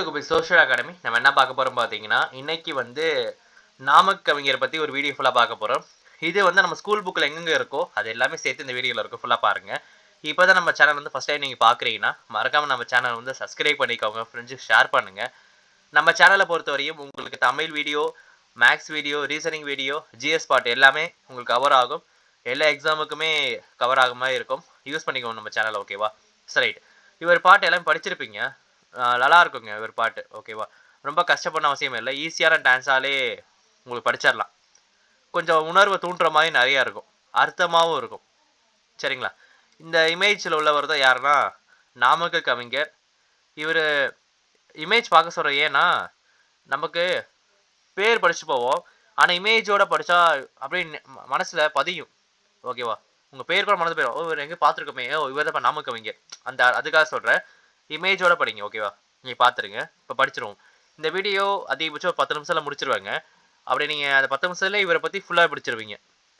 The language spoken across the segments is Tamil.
டு குபி சோஷியல் அகாடமி நம்ம என்ன பார்க்க போகிறோம் பார்த்தீங்கன்னா இன்னைக்கு வந்து நாமக் கவிஞர் பற்றி ஒரு வீடியோ ஃபுல்லாக பார்க்க போகிறோம் இது வந்து நம்ம ஸ்கூல் புக்கில் எங்கெங்க இருக்கோ அது எல்லாமே சேர்த்து இந்த வீடியோவில் இருக்கும் ஃபுல்லாக பாருங்கள் இப்போ தான் நம்ம சேனல் வந்து ஃபஸ்ட் டைம் நீங்கள் பார்க்குறீங்கன்னா மறக்காமல் நம்ம சேனல் வந்து சப்ஸ்கிரைப் பண்ணிக்கோங்க ஃப்ரெண்ட்ஸுக்கு ஷேர் பண்ணுங்க. நம்ம சேனலை பொறுத்தவரையும் உங்களுக்கு Tamil video maths video reasoning video GS part எல்லாமே உங்களுக்கு கவர் ஆகும். எல்லா எக்ஸாமுக்குமே கவர் ஆகும் மாதிரி இருக்கும். யூஸ் பண்ணிக்கோங்க நம்ம சேனல் ஓகேவா சரி இவர் பாட்டு எல்லாம் படிச்சிருப்பீங்க. நல்லா இருக்குங்க இவர் பாட்டு. ஓகேவா ரொம்ப கஷ்டப்பட அவசியம் இல்லை. ஈஸியான டான்ஸாலே உங்களுக்கு படிச்சிடலாம். கொஞ்சம் உணர்வை தூண்டுற மாதிரி நிறையா இருக்கும். அர்த்தமாகவும் இருக்கும். சரிங்களா? இந்த இமேஜில் உள்ளவர் தான் யாருன்னா நாமக்கல் கவிஞர். இவர் இமேஜ் பார்க்க சொல்கிற ஏன்னா நமக்கு பேர் படிச்சு போவோம். ஆனால் இமேஜோட படித்தா அப்படியே மனசில் பதியும். ஓகேவா உங்கள் பேர் கூட மனது போயிடும். ஓ இவர் எங்கே பார்த்துருக்கோமே? ஓ இவர் தான் நாமக்கவிங்க அந்த அதுக்காக சொல்கிறேன் இமேஜோட படிங்க ஓகேவா நீங்கள் பார்த்துருங்க இப்போ படிச்சிருவோம். இந்த வீடியோ அதிகபட்சம் பத்து நிமிஷத்தில் முடிச்சிருவாங்க. அப்படி நீங்கள் அந்த பத்து நிமிஷத்துல இவரை பற்றி ஃபுல்லாக படிச்சிருவீங்க.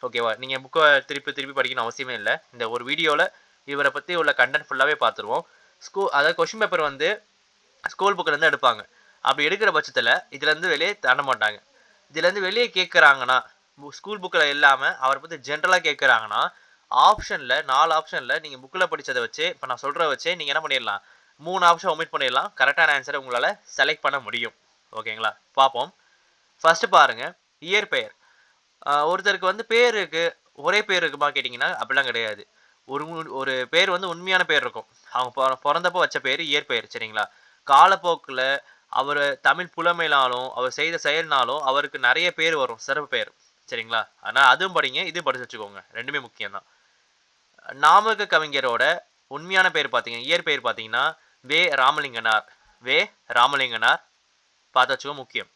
ஓகேவா நீங்கள் புக்கை திருப்பி திருப்பி படிக்கணும் அவசியமே இல்லை. இந்த ஒரு வீடியோவில் இவரை பற்றி உள்ள கண்டென்ட் ஃபுல்லாகவே பார்த்துருவோம் ஸ்கூல் அதாவது கொஷின் பேப்பர் வந்து ஸ்கூல் புக்கிலேருந்து எடுப்பாங்க. அப்படி எடுக்கிற பட்சத்தில் இதுலேருந்து வெளியே தாண்ட மாட்டாங்க இதுலேருந்து வெளியே கேட்குறாங்கன்னா ஸ்கூல் புக்கில் இல்லாமல் அவரை பற்றி ஜென்ரலாக கேட்குறாங்கன்னா ஆப்ஷனில் நாலு ஆப்ஷனில் நீங்கள் புக்கில் படிச்சதை வச்சு இப்போ நான் சொல்கிற வச்சே நீங்கள் என்ன பண்ணிடலாம்? மூணு ஆப்ஷன் ஒமிட் பண்ணிடலாம். கரெக்டான ஆன்சரை உங்களால் செலக்ட் பண்ண முடியும். ஓகேங்களா பார்ப்போம். ஃபஸ்ட்டு பாருங்கள் இயற்பெயர் பெயர் ஒருத்தருக்கு வந்து பேர் இருக்குது ஒரே பேர் இருக்குமா கேட்டிங்கன்னா அப்படிலாம் கிடையாது. ஒரு ஒரு பேர் வந்து உண்மையான பேர் இருக்கும். அவங்க பிறந்தப்போ வச்ச பேர் இயற்பெயர் சரிங்களா? காலப்போக்கில் அவர் தமிழ் புலமையினாலும் அவர் செய்த செயல்னாலும் அவருக்கு நிறைய பேர் வரும். சிறப்பு பேர். சரிங்களா? ஆனால் அதுவும் படிங்க இதுவும் படிச்சு வச்சுக்கோங்க. ரெண்டுமே முக்கியம்தான். நாமக கவிஞரோட உண்மையான பேர் பார்த்தீங்க இயற்பெயர் பார்த்தீங்கன்னா வே ராமலிங்கனார். வே ராமலிங்கனார். பார்த்தாச்சும் வச்சுக்கோ முக்கியம்.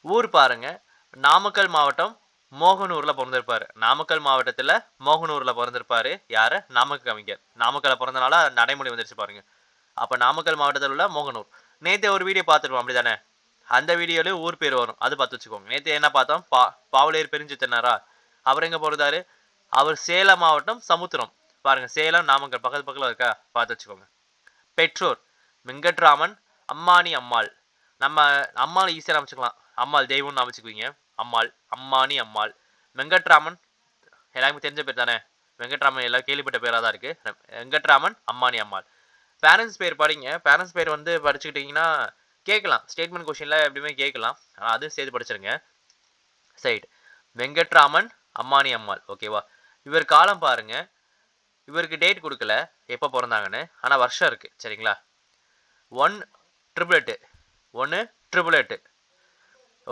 ஊர் பாருங்க. நாமக்கல் மாவட்டம் மோகனூரில் பிறந்திருப்பார். நாமக்கல் மாவட்டத்தில் மோகனூரில் பிறந்திருப்பார். யார்? நாமக்கல் கவிஞர். நாமக்கல்ல பிறந்தனால நடைமுறை வந்துருச்சு பாருங்க. அப்போ நாமக்கல் மாவட்டத்தில் உள்ள மோகனூர். நேற்று ஒரு வீடியோ பார்த்துருவோம் அப்படிதானே? அந்த வீடியோலேயும் ஊர் பேர் வரும். அது பார்த்து வச்சுக்கோங்க. நேற்று என்ன பார்த்தோம்? பா பாவலேர் பிரிஞ்சு தின்னாரா அவர் எங்கே பிறந்தாரு? அவர் சேலம் மாவட்டம் சமுத்திரம். பாருங்கள் சேலம் நாமக்கல் பக்கத்து பக்கத்தில் இருக்கா? பார்த்து வச்சுக்கோங்க. பெற்றோர் வெங்கட்ராமன் அம்மானி அம்மாள். நம்ம அம்மாள் ஈஸியாக அமைச்சுக்கலாம். அம்மாள் தெய்வம்னு அமைச்சுக்குவீங்க. அம்மாள் அம்மானி அம்மாள். வெங்கட்ராமன் எல்லாருமே தெரிஞ்ச பேர் தானே? வெங்கட்ராமன் எல்லாம் கேள்விப்பட்ட பேராக தான் இருக்குது வெங்கட்ராமன் அம்மானி அம்மாள். பேரண்ட்ஸ் பேர் படிங்க பேரண்ட்ஸ் பேர் வந்து படிச்சுக்கிட்டிங்கன்னா கேட்கலாம். ஸ்டேட்மெண்ட் கொஷினில் எப்படியுமே கேட்கலாம். ஆனால் அதுவும் சேர்த்து படிச்சிருங்க. சைட் வெங்கட்ராமன் அம்மானி அம்மாள். ஓகேவா இவர் காலம் பாருங்கள் இவருக்கு டேட் கொடுக்கல. எப்போ பிறந்தாங்கன்னு. ஆனால் வருஷம் இருக்கு. சரிங்களா? ஒன் ட்ரிபிள் எட்டு ஒன்று ட்ரிபிள் எட்டு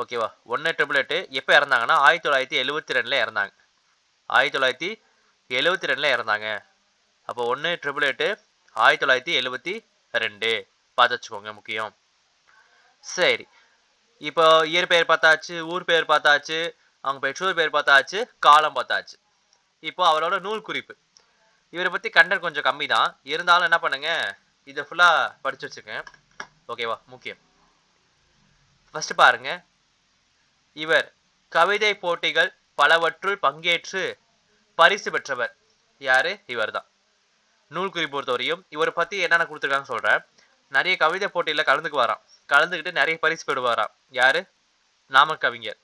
ஓகேவா ஒன்று ட்ரிபிள் எட்டு எப்போ இறந்தாங்கன்னா ஆயிரத்தி தொள்ளாயிரத்தி எழுபத்தி ரெண்டில் இறந்தாங்க. ஆயிரத்தி தொள்ளாயிரத்தி எழுபத்தி ரெண்டில் இறந்தாங்க. அப்போ ஒன்று ட்ரிபிள் எட்டு ஆயிரத்தி தொள்ளாயிரத்தி எழுபத்தி ரெண்டு. பார்த்து வச்சுக்கோங்க முக்கியம். சரி. இப்போ இயற்பெயர் பார்த்தாச்சு ஊர் பெயர் பார்த்தாச்சு அவங்க பெற்றோர் பேர் பார்த்தாச்சு காலம் பார்த்தாச்சு. இப்போ அவரோட நூல் குறிப்பு. இவரை பற்றி கண்டென்ட் கொஞ்சம் கம்மி தான் இருந்தாலும் என்ன பண்ணுங்க? இதை ஃபுல்லாக படித்து வச்சுக்கேன் ஓகேவா முக்கியம். ஃபஸ்ட்டு பாருங்க. இவர் கவிதை போட்டிகள் பலவற்றுள் பங்கேற்று பரிசு பெற்றவர். யார்? இவர்தான். நூல் குறிப்பு பொறுத்தவரையும் இவரை பற்றி என்னென்ன கொடுத்துருக்காங்கன்னு சொல்கிறேன் நிறைய கவிதை கலந்துக்கு வரான் கலந்துக்கிட்டு நிறைய பரிசு பெறுவாராம். யார்? நாம கவிஞர்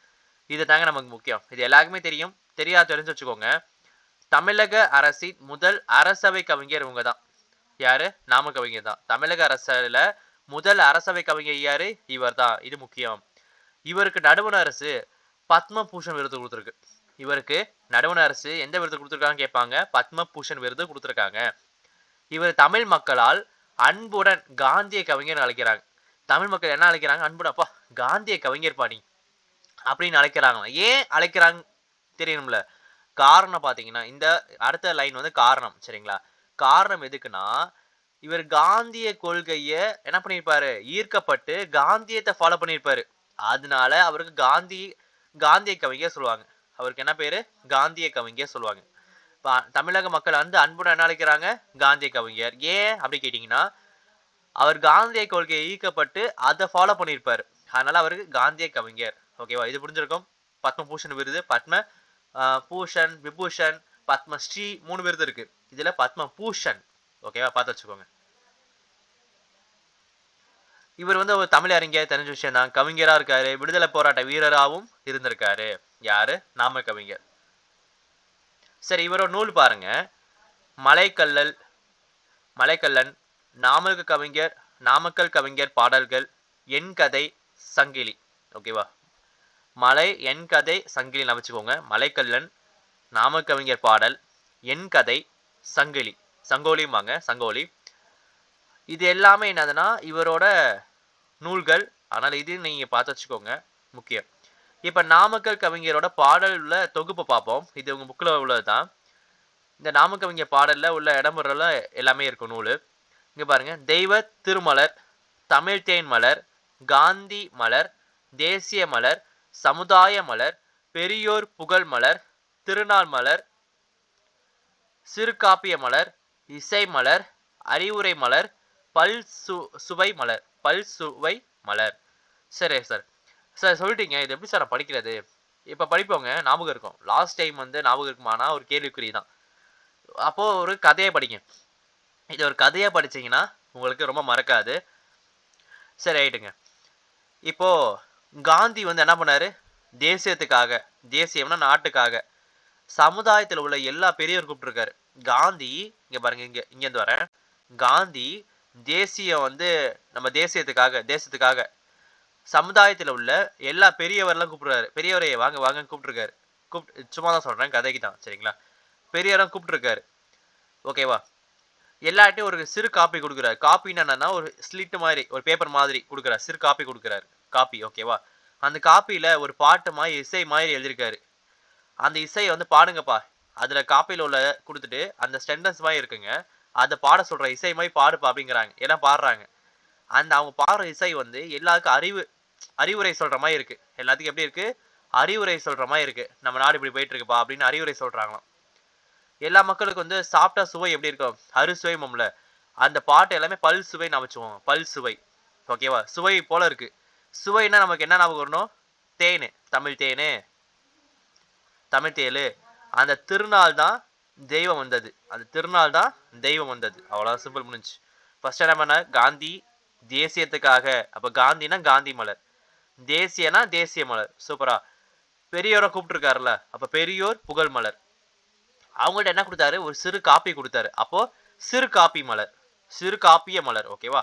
இது தாங்க நமக்கு முக்கியம். இது எல்லாருக்குமே தெரியும். தெரியாது தெரிஞ்சு வச்சுக்கோங்க. தமிழக அரசின் முதல் அரசவை கவிஞர் இவங்க தான் யாரு? நாம கவிஞர் தான். தமிழக அரசில் முதல் அரசவை கவிஞர் யாரு? இவர் தான் இது முக்கியம். இவருக்கு நடுவண் அரசு பத்மபூஷன் விருது கொடுத்துருக்கு. இவருக்கு நடுவண் அரசு எந்த விருது கொடுத்துருக்காங்க கேட்பாங்க. பத்மபூஷன் விருது கொடுத்துருக்காங்க. இவர் தமிழ் மக்களால் அன்புடன் காந்திய கவிஞர் அழைக்கிறாங்க. தமிழ் மக்கள் என்ன அழைக்கிறாங்க? அன்புடன். அப்பா காந்திய கவிஞர் பாணி அப்படின்னு அழைக்கிறாங்களா ஏன் அழைக்கிறாங்க தெரியணும்ல. காரணம் பார்த்தீங்கன்னா இந்த அடுத்த லைன் வந்து காரணம் சரிங்களா? காரணம் எதுக்குன்னா இவர் காந்திய கொள்கையை என்ன பண்ணியிருப்பாரு ஈர்க்கப்பட்டு காந்தியத்தை ஃபாலோ பண்ணியிருப்பாரு அதனால அவருக்கு காந்தி காந்திய கவிஞர் சொல்லுவாங்க. அவருக்கு என்ன பேரு? காந்திய கவிஞர் சொல்லுவாங்க. தமிழக மக்கள் வந்து அன்புடன் என்ன அழைக்கிறாங்க? காந்திய கவிஞர். ஏன் அப்படி கேட்டிங்கன்னா அவர் காந்திய கொள்கையை ஈர்க்கப்பட்டு அதை ஃபாலோ பண்ணியிருப்பார் அதனால அவருக்கு காந்திய கவிஞர். ஓகேவா இது புரிஞ்சிருக்கும்? பத்மபூஷன் விருது பத்ம பூஷன் விபூஷன் பத்மஸ்ரீ மூணு விருது இருக்கு. இதுல பத்ம பூஷன் ஓகேவா பார்த்து வச்சுக்கோங்க. இவர் வந்து ஒரு தமிழ் அறிஞர் தெரிஞ்ச விஷயம் தான். கவிஞரா இருக்காரு. விடுதலை போராட்ட வீரராகவும் இருந்திருக்காரு. யாரு? நாம கவிஞர். சரி இவரோட நூல் பாருங்க. மலைக்கல்லல் மலைக்கல்லன் நாமக்க கவிஞர் நாமக்கல் கவிஞர் பாடல்கள் என் கதை சங்கிலி. ஓகேவா மலை என் கதை சங்கிலி வச்சுக்கோங்க மலைக்கல்லன் நாமக்கவிஞர் பாடல் என் கதை சங்கிலி. சங்கோலிம்பாங்க சங்கோலி. இது எல்லாமே என்னதுன்னா இவரோட நூல்கள். ஆனால் இது நீங்கள் பார்த்து வச்சுக்கோங்க முக்கியம். இப்போ நாமக்கல் கவிஞரோட பாடல் உள்ள தொகுப்பை பார்ப்போம். இது உங்கள் புக்கில் உள்ளது தான் இந்த நாமக்கவிஞர் பாடலில் உள்ள இடமுறையில் எல்லாமே இருக்கும் நூல். இங்கே பாருங்கள் தெய்வ திருமலர் தமிழ் தேன் மலர் காந்தி மலர் தேசிய மலர் சமுதாய மலர் பெரியோர் புகழ் மலர் திருநாள் மலர் சிறுகாப்பிய மலர் இசை மலர் அறிவுரை மலர் பல் சு சுவை மலர் பல் சுவை மலர். சரி சார். சார் சொல்லிட்டீங்க. இது எப்படி சார் நான் படிக்கிறது? இப்போ படிப்போங்க. ஞாபகம் இருக்கும். லாஸ்ட் டைம் வந்து ஞாபகம் இருக்குமானா? ஒரு கேள்விக்குறி தான். அப்போது ஒரு கதையை படிங்க. இது ஒரு கதையை படிச்சீங்கன்னா உங்களுக்கு ரொம்ப மறக்காது. சரி ஆயிட்டுங்க. இப்போது காந்தி வந்து என்ன பண்ணாரு? தேசியத்துக்காக தேசியம்னா நாட்டுக்காக சமுதாயத்தில் உள்ள எல்லா பெரியவர் கூப்பிட்டுருக்காரு. காந்தி இங்கே பாருங்க இங்கே இங்கேருந்து வரேன். காந்தி தேசியம் வந்து நம்ம தேசியத்துக்காக தேசத்துக்காக சமுதாயத்தில் உள்ள எல்லா பெரியவரெல்லாம் கூப்பிட்றாரு. பெரியவரையே வாங்க வாங்க கூப்பிட்டுருக்காரு. கூப்பிட்டு சும்மா தான் சொல்கிறேன் கதைக்கு தான் சரிங்களா? பெரியவரம் கூப்பிட்டுருக்காரு. ஓகேவா எல்லார்ட்டையும் ஒரு சிறு காப்பி கொடுக்குறாரு. காப்பின்னு என்னன்னா ஒரு ஸ்லிட் மாதிரி ஒரு பேப்பர் மாதிரி கொடுக்குறாரு. சிறு காப்பி கொடுக்குறாரு. காப்பி ஓகேவா அந்த காப்பியில் ஒரு பாட்டு மாதிரி இசை மாதிரி எழுதியிருக்காரு. அந்த இசையை வந்து பாடுங்கப்பா. அதில் காப்பியில் உள்ள கொடுத்துட்டு அந்த ஸ்டெண்டன்ஸ் மாதிரி இருக்குங்க. அதை பாட சொல்கிற இசை மாதிரி பாடுப்பா அப்படிங்கிறாங்க. எல்லாம் பாடுறாங்க. அந்த அவங்க பாடுற இசை வந்து எல்லாருக்கும் அறிவு அறிவுரை சொல்கிற மாதிரி இருக்குது எல்லாத்துக்கும் எப்படி இருக்குது அறிவுரை சொல்கிற மாதிரி இருக்குது நம்ம நாடு இப்படி போயிட்டு இருக்குப்பா அப்படின்னு அறிவுரை சொல்கிறாங்களாம் எல்லா மக்களுக்கும் வந்து சாப்பிட்டா சுவை எப்படி இருக்கும்? அறுசுவை மம்ல. அந்த பாட்டு எல்லாமே பல் சுவை அமைச்சுவோம். பல் சுவை. ஓகேவா சுவை போல இருக்குது சுவைன்னா நமக்கு என்ன ஞாபகம் வரணும்? தேனு தமிழ் தேனு தமிழ் தேலு அந்த திருநாள் தான் தெய்வம் வந்தது. அந்த திருநாள் தான் தெய்வம் வந்தது. அவ்வளோ சிம்பிள் முடிஞ்சு ஃபர்ஸ்ட் என்ன பண்ண காந்தி தேசியத்துக்காக. அப்போ காந்தினா காந்தி மலர். தேசியனா தேசிய மலர். சூப்பரா பெரியோரை கூப்பிட்டுருக்காருல்ல. அப்போ பெரியோர் புகழ் மலர். அவங்கள்ட்ட என்ன கொடுத்தாரு? ஒரு சிறு காப்பி கொடுத்தாரு. அப்போ சிறு காப்பி மலர். சிறு காப்பிய மலர். ஓகேவா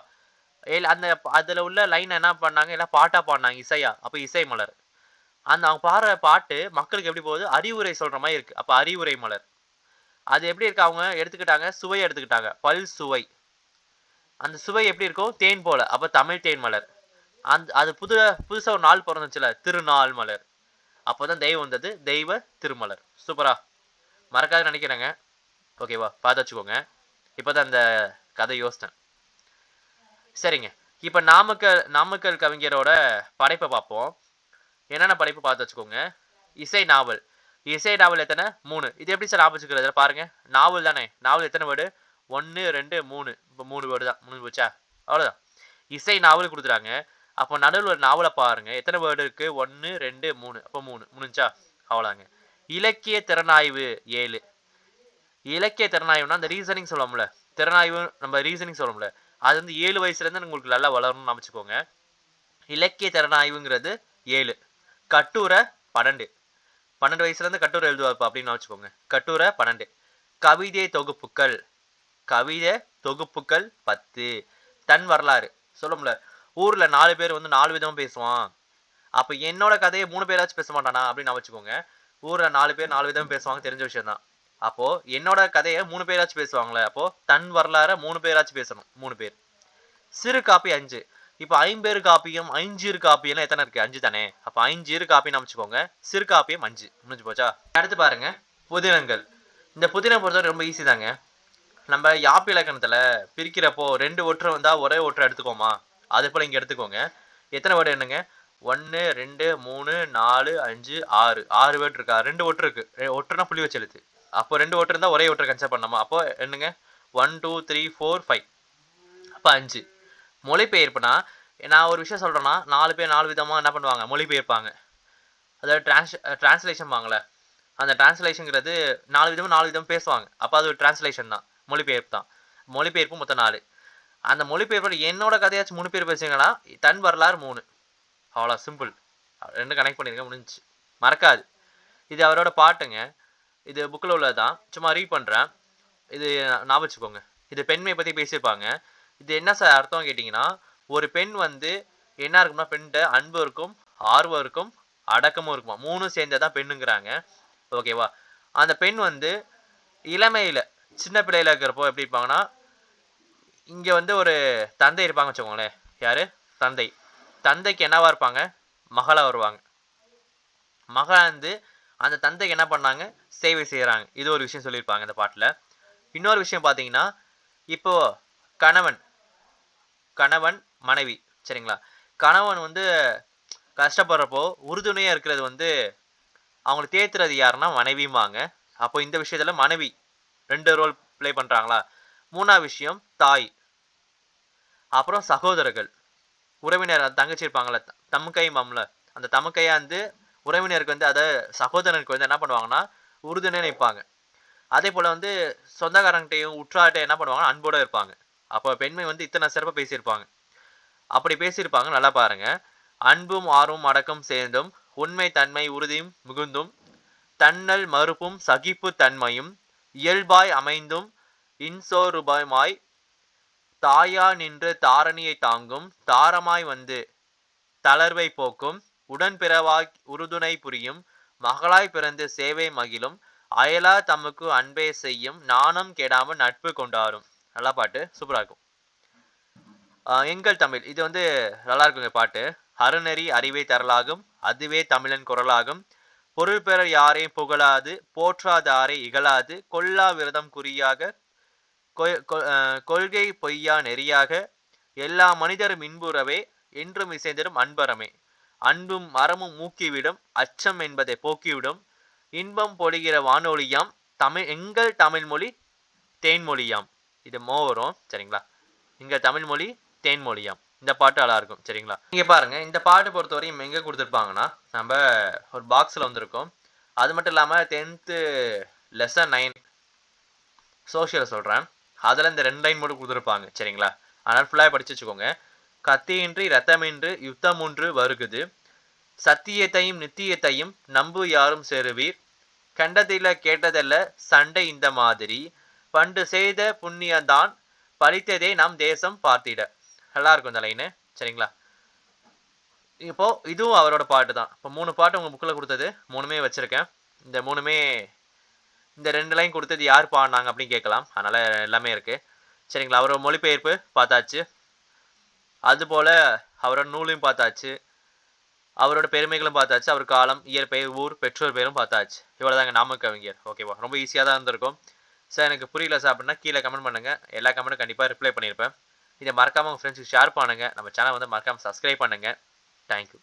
அந்த அதில் உள்ள லைன் என்ன பண்ணாங்க? எல்லாம் பாட்டாக பாடினாங்க இசையா. அப்போ இசை மலர். அந்த அவங்க பாடுற பாட்டு மக்களுக்கு எப்படி போகுது? அறிவுரை சொல்கிற மாதிரி இருக்குது அப்போ அறிவுரை மலர். அது எப்படி இருக்கு? அவங்க எடுத்துக்கிட்டாங்க சுவை எடுத்துக்கிட்டாங்க. பல் சுவை. அந்த சுவை எப்படி இருக்கும் தேன் போல. அப்போ தமிழ் தேன் மலர். அந்த அது புது புதுசாக ஒரு நாள் பிறந்துச்சுல திருநாள் மலர். அப்போ தான் தெய்வம் வந்தது தெய்வ திருமலர். சூப்பரா. மறக்காது நினைக்கிறேங்க. ஓகேவா? பார்த்து வச்சுக்கோங்க. இப்போ தான் அந்த கதை யோசித்தேன். சரிங்க. இப்போ நாமக்கல் நாமக்கல் கவிஞரோட படைப்பை பார்ப்போம். என்னென்ன படைப்பு பார்த்து வச்சுக்கோங்க. இசை நாவல். இசை நாவல் எத்தனை? மூணு. இது எப்படி சார் ஞாபகம் வச்சுக்கிறது? பாருங்க. நாவல் தானே. நாவல் எத்தனை வேர்டு? ஒன்று ரெண்டு மூணு. இப்போ மூணு வேர்டு தான். மூணு போச்சா? அவ்வளோதான் இசை நாவல் கொடுத்துறாங்க அப்போ நடுவில் ஒரு நாவலை பாருங்க. எத்தனை வேர்டு இருக்கு? ஒன்று ரெண்டு மூணு. அப்போ மூணு. முடிஞ்சா? அவ்வளோங்க இலக்கிய திறனாய்வு ஏழு. இலக்கிய திறனாய்வுனா அந்த ரீசனிங் சொல்லுவோம்ல. திறனாய்வு நம்ம ரீசனிங் சொல்லுவோம்ல. அது வந்து ஏழு வயசுலேருந்து உங்களுக்கு நல்லா வளரணும்னு அமைச்சுக்கோங்க இலக்கிய திறனாய்வுங்கிறது ஏழு. கட்டுரை பன்னெண்டு. பன்னெண்டு வயசுலேருந்து கட்டுரை எழுதுவாப்பா அப்படின்னு வச்சுக்கோங்க கட்டுரை பன்னெண்டு. கவிதை தொகுப்புக்கள் கவிதை தொகுப்புக்கள் பத்து. தன் வரலாறு. சொல்லும்ல ஊரில் நாலு பேர் வந்து நாலு விதமாக பேசுவான். அப்போ என்னோட கதையை மூணு பேராச்சும் பேச மாட்டானா அப்படின்னு நான் வச்சுக்கோங்க ஊரில் நாலு பேர் நாலு விதம் பேசுவாங்க தெரிஞ்ச விஷயம் தான் அப்போ என்னோட கதையை மூணு பேராச்சும் பேசுவாங்களே அப்போ தன் வரலாற மூணு பேராச்சும் பேசணும் மூணு பேர். சிறு காப்பி அஞ்சு. இப்போ ஐம்பேரு காப்பியும் ஐஞ்சீறு காப்பியெல்லாம் எத்தனை இருக்கு? அஞ்சு தானே. அப்போ ஐஞ்சிறு காப்பின்னு அமைச்சுக்கோங்க. சிறு காப்பியம் அஞ்சு. முடிஞ்சு போச்சா? அடுத்து பாருங்க. புதினங்கள். இந்த புதினம் பொறுத்தவரை ரொம்ப ஈஸி தாங்க. நம்ம யாப்பு இலக்கணத்தில் பிரிக்கிறப்போ ரெண்டு ஒற்றை வந்தால் ஒரே ஒற்றை எடுத்துக்கோமா? அதே போல் இங்கே எடுத்துக்கோங்க. எத்தனை வேர்டு என்னங்க ஒன்று ரெண்டு மூணு நாலு அஞ்சு ஆறு. ஆறு வேர்டு இருக்கா? ரெண்டு ஒற்று இருக்கு. ஒற்றுனா புள்ளி வச்சு எழுத்து. அப்போ ரெண்டு ஒற்று இருந்தால் ஒரே ஓட்டர் கன்சிடர் பண்ணோமா அப்போ என்னங்க? One two three four five அப்போ அஞ்சு. மொழிபெயர்ப்புனா நான் ஒரு விஷயம் சொல்கிறேன்னா நாலு பேர் நாலு விதமாக என்ன பண்ணுவாங்க? மொழிபெயர்ப்பாங்க. அதாவது ட்ரான்ஸ் ட்ரான்ஸ்லேஷன் வாங்கல. அந்த டிரான்ஸ்லேஷனுங்கிறது நாலு விதமும் நாலு விதமும் பேசுவாங்க. அப்போ அது ஒரு ட்ரான்ஸ்லேஷன் தான். மொழிபெயர்ப்பு தான். மொழிபெயர்ப்பு மொத்தம் நாலு. அந்த மொழிபெயர்ப்பு என்னோட கதையாச்சும் மூணு பேர் பேசுங்கன்னா தன் வரலாறு மூணு. அவ்வளோ சிம்பிள் ரெண்டு கனெக்ட் பண்ணியிருக்கேன் முடிஞ்சுச்சு. மறக்காது. இது அவரோட பாட்டுங்க. இது புக்கில் உள்ளது தான் சும்மா ரீட் பண்ணுறேன் இது ஞாபகம் வச்சுக்கோங்க. இது பெண்மையை பற்றி பேசியிருப்பாங்க. இது என்ன சார் அர்த்தம் கேட்டிங்கன்னா ஒரு பெண் வந்து என்ன இருக்கும்னா பெண்கிட்ட அன்பு இருக்கும் ஆர்வம் இருக்கும் அடக்கமும் இருக்குமா? மூணும் சேர்ந்தது தான் பெண்ணுங்கிறாங்க ஓகேவா அந்த பெண் வந்து இளமையில் சின்ன பிள்ளையில இருக்கிறப்போ எப்படி இருப்பாங்கன்னா இங்கே வந்து ஒரு தந்தை இருப்பாங்க வச்சுக்கோங்களேன். யார்? தந்தை. தந்தைக்கு என்னவா இருப்பாங்க? மகளாக வருவாங்க. மகள் வந்து அந்த தந்தைக்கு என்ன பண்ணாங்க? சேவை செய்கிறாங்க இது ஒரு விஷயம் சொல்லியிருப்பாங்க இந்த பாட்டில். இன்னொரு விஷயம் பார்த்தீங்கன்னா இப்போ கணவன் கணவன் மனைவி சரிங்களா? கணவன் வந்து கஷ்டப்படுறப்போ உறுதுணையாக இருக்கிறது வந்து அவங்களை தேத்துறது யாருன்னா மனைவியுமாங்க. அப்போ இந்த விஷயத்துல மனைவி ரெண்டு ரோல் ப்ளே பண்ணுறாங்களா மூணாவது விஷயம் தாய். அப்புறம் சகோதரர்கள். உறவினர் தங்கச்சி இருப்பாங்கள தம்கை தமக்கை மாம்ல. அந்த தமக்கையாக வந்து உறவினருக்கு வந்து அதை சகோதரனுக்கு வந்து என்ன பண்ணுவாங்கன்னா உறுதுணை நினைப்பாங்க. அதே போல் வந்து சொந்தக்காரங்கிட்டையும் உற்றார்கிட்ட என்ன பண்ணுவாங்கன்னா அன்போடு இருப்பாங்க. அப்போ பெண்மை வந்து இத்தனை சிறப்பாக பேசியிருப்பாங்க. அப்படி பேசியிருப்பாங்க நல்லா பாருங்க. அன்பும் ஆர்வம் அடக்கம் சேர்ந்தும் உண்மை தன்மை உறுதியும் மிகுந்தும் தன்னல் மறுப்பும் சகிப்பு தன்மையும் இயல்பாய் அமைந்தும் இன்சோருபமாய் தாயா நின்று தாரணியை தாங்கும் தாரமாய் வந்து தளர்வை போக்கும் உடன்பிறவாய் உறுதுணை புரியும் மகளாய் பிறந்து சேவை மகிழும். அயலா தமக்கு அன்பே செய்யும். நாணம் கெடாமல் நட்பு கொண்டாடும். நல்லா பாட்டு. சூப்பரா இருக்கும். எங்கள் தமிழ். இது வந்து நல்லா இருக்குங்க பாட்டு. அருணெறி அறிவை தரலாகும். அதுவே தமிழன் குரலாகும். பொருள் பெற யாரையும் புகழாது. போற்றாதாரை இகழாது. கொல்லா விரதம் குறியாக. கொ- கொ- கொள்கை பொய்யா நெறியாக. எல்லா மனிதரும் இன்புறவே. என்றும் இசைந்திடும் அன்பரமே. அன்பும் மரமும் மூக்கிவிடும் அச்சம் என்பதை போக்கிவிடும். இன்பம் பொழிகிற வானொலியாம் தமிழ் எங்கள் தமிழ்மொழி தேன்மொழியாம். இது மோ வரும் சரிங்களா? எங்கள் தமிழ்மொழி தேன்மொழியாம். இந்த பாட்டு நல்லா இருக்கும் சரிங்களா? நீங்கள் பாருங்கள் இந்த பாட்டு பொறுத்தவரையும் எங்கே கொடுத்துருப்பாங்கன்னா நம்ம ஒரு பாக்ஸில் வந்திருக்கோம். அது மட்டும் இல்லாமல் டென்த்து லெசன் நைன் சோஷியல் சொல்கிறேன் அதில் இந்த ரெண்டு லைன் மட்டும் கொடுத்துருப்பாங்க சரிங்களா? அதனால் ஃபுல்லாக படிச்சு வச்சுக்கோங்க. கத்தியின்றி ரத்தமின்றி யுத்தம் ஒன்று வருகுது. சத்தியத்தையும் நித்தியத்தையும் நம்பு யாரும் செருவீர். கண்டதில்ல கேட்டதல்ல சண்டை இந்த மாதிரி. பண்டு செய்த புண்ணியந்தான் பழித்ததே நம் தேசம் பார்த்திட. நல்லா இருக்கும் இந்த லைனு சரிங்களா? இப்போ இதுவும் அவரோட பாட்டு தான். இப்போ மூணு பாட்டு உங்க புக்கில் கொடுத்தது மூணுமே வச்சிருக்கேன். இந்த மூணுமே இந்த ரெண்டு லைன் கொடுத்தது யார் பாடினாங்க அப்படின்னு கேட்கலாம். அதனால எல்லாமே இருக்கு. சரிங்களா? அவரோட மொழிபெயர்ப்பு பார்த்தாச்சு. அதுபோல் அவரோட நூலையும் பார்த்தாச்சு. அவரோட பெருமைகளும் பார்த்தாச்சு. அவர் காலம் இயற்பெயர் ஊர் பெற்றோர் பேரும் பார்த்தாச்சு. இவ்வளோதாங்க நாம கவிஞர். ஓகேவா ரொம்ப ஈஸியாக தான் இருந்திருக்கும். சார் எனக்கு புரியல சார் அப்படின்னா கீழே கமெண்ட் பண்ணுங்கள் எல்லா கமெண்ட்டும் கண்டிப்பாக ரிப்ளை பண்ணியிருப்பேன் இதை மறக்காமல் உங்கள் ஃப்ரெண்ட்ஸுக்கு ஷேர் பண்ணுங்க. நம்ம சேனல் வந்து மறக்காமல் சப்ஸ்கிரைப் பண்ணுங்க. தேங்க்யூ